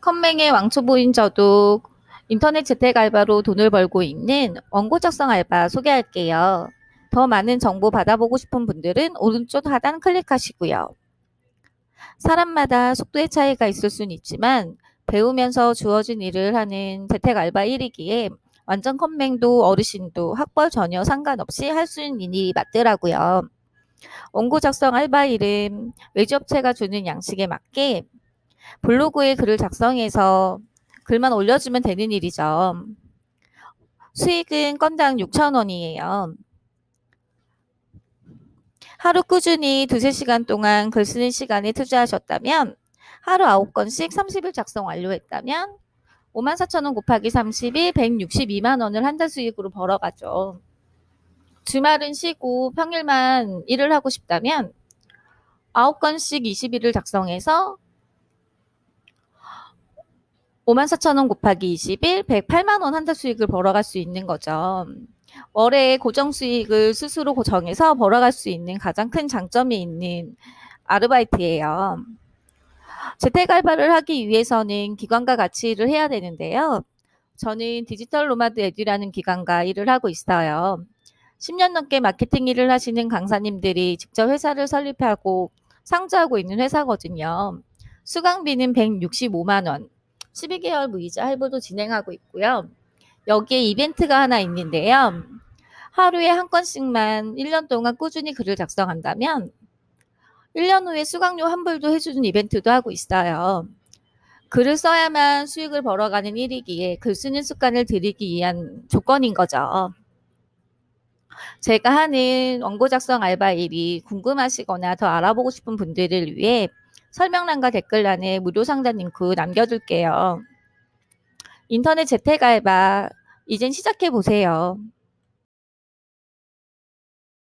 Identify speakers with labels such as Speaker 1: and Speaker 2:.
Speaker 1: 컴맹의 왕초보인 저도 인터넷 재택 알바로 돈을 벌고 있는 원고 작성 알바 소개할게요. 더 많은 정보 받아보고 싶은 분들은 오른쪽 하단 클릭하시고요. 사람마다 속도의 차이가 있을 수는 있지만 배우면서 주어진 일을 하는 재택 알바 일이기에 완전 컴맹도 어르신도 학벌 전혀 상관없이 할 수 있는 일이 맞더라고요. 원고 작성 알바 일은 외주업체가 주는 양식에 맞게 블로그에 글을 작성해서 글만 올려주면 되는 일이죠. 수익은 건당 6,000원이에요. 하루 꾸준히 두세 시간 동안 글 쓰는 시간에 투자하셨다면 하루 9건씩 30일 작성 완료했다면 54,000원 곱하기 30일 162만 원을 한 달 수익으로 벌어가죠. 주말은 쉬고 평일만 일을 하고 싶다면 9건씩 20일을 작성해서 54,000원 곱하기 20일 108만 원 한 달 수익을 벌어갈 수 있는 거죠. 월에 고정 수익을 스스로 고- 정해서 벌어갈 수 있는 가장 큰 장점이 있는 아르바이트예요. 재택 알바를 하기 위해서는 기관과 같이 일을 해야 되는데요. 저는 디지털 노마드 에듀라는 기관과 일을 하고 있어요. 10년 넘게 마케팅 일을 하시는 강사님들이 직접 회사를 설립하고 상주하고 있는 회사거든요. 수강비는 165만 원, 12개월 무이자 할부도 진행하고 있고요. 여기에 이벤트가 하나 있는데요. 하루에 한 건씩만 1년 동안 꾸준히 글을 작성한다면 1년 후에 수강료 환불도 해주는 이벤트도 하고 있어요. 글을 써야만 수익을 벌어가는 일이기에 글 쓰는 습관을 들이기 위한 조건인 거죠. 제가 하는 원고 작성 알바 일이 궁금하시거나 더 알아보고 싶은 분들을 위해 설명란과 댓글란에 무료 상담 링크 남겨둘게요. 인터넷 재택 알바 이젠 시작해 보세요.